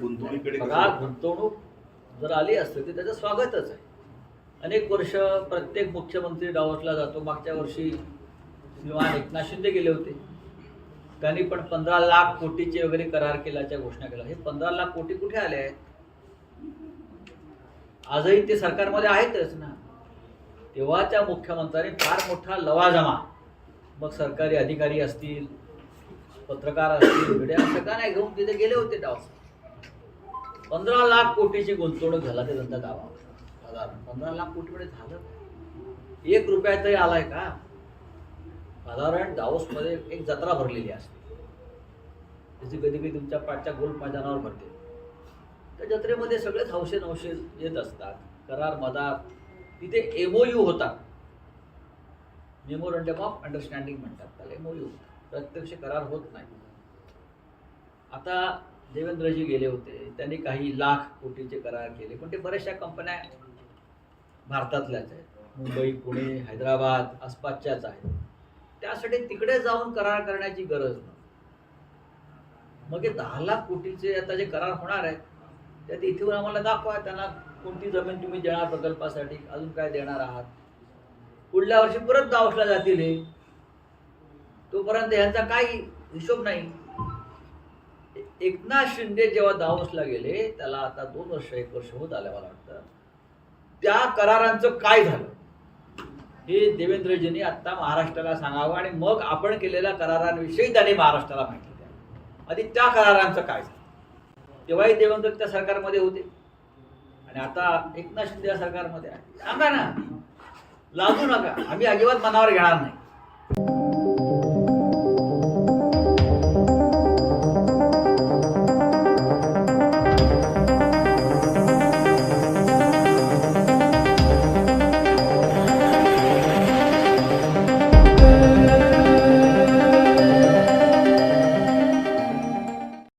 गुंतवणुकीकडे बघा कसं- गुंतवणूक जर आली असते तर त्याचं स्वागतच आहे. अनेक वर्ष प्रत्येक मुख्यमंत्री डावसला जातो. मागच्या वर्षी श्रीमान एकनाथ शिंदे गेले होते. त्यांनी पण पंधरा लाख कोटीचे वगैरे करार केल्याच्या घोषणा केल्या. हे पंधरा लाख कोटी कुठे आले आहेत? आजही ते सरकारमध्ये आहेतच ना. तेव्हाच्या मुख्यमंत्र्यांनी फार मोठा लवाजमा मग सरकारी अधिकारी असतील पत्रकार असतील मीडिया सगळ्यांना नाही घेऊन तिथे गेले होते डाव? पंधरा लाख कोटीची गुंतवणूक झाला ते त्यांचा दावा साधारण पंधरा लाख कोटीमध्ये झालं? एक रुपया तरी आलाय का? साधारण दावोसमध्ये एक जत्रा भरलेली असते. त्याची कधी कधी तुमच्या पाठच्या गोल मैदानावर भरते. त्या जत्रेमध्ये सगळेच हौशे नवशे येत असतात. करार मदार तिथे एमओयू होता मेमोरंडम ऑफ अंडरस्टँडिंग म्हणतात. त्याला एमओयू प्रत्यक्ष करार होत नाही. आता देवेंद्रजी गेले होते. त्यांनी काही लाख कोटीचे करार केले. पण ते बऱ्याचशा कंपन्या भारतातल्याच आहेत. मुंबई पुणे हैदराबाद आसपासच्याच आहेत. त्यासाठी तिकडे जाऊन करार करण्याची गरज नाही मग हे दहा लाख कोटीचे आता जे करार होणार आहेत त्यात इथे आम्हाला दाखवा. त्यांना कोणती जमीन तुम्ही देणार प्रकल्पासाठी अजून काय देणार आहात? पुढल्या वर्षी परत दावसला जातील हे. तोपर्यंत ह्यांचा काही हिशोब नाही. एकनाथ शिंदे जेव्हा दावसला गेले त्याला आता दोन वर्ष एक वर्ष होत आलं मला वाटतं. त्या करारांचं काय झालं? हे देवेंद्रजींनी आत्ता महाराष्ट्राला सांगावं आणि मग आपण केलेल्या करारांविषयी त्यांनी महाराष्ट्राला माहिती द्यावी. आधी त्या करारांचं काय झालं? तेव्हाही देवेंद्र त्या सरकारमध्ये होते. आणि आता एकनाथ शिंदे या सरकारमध्ये आहे सांगा ना. लागू नका. आम्ही अजिबात मनावर घेणार नाही.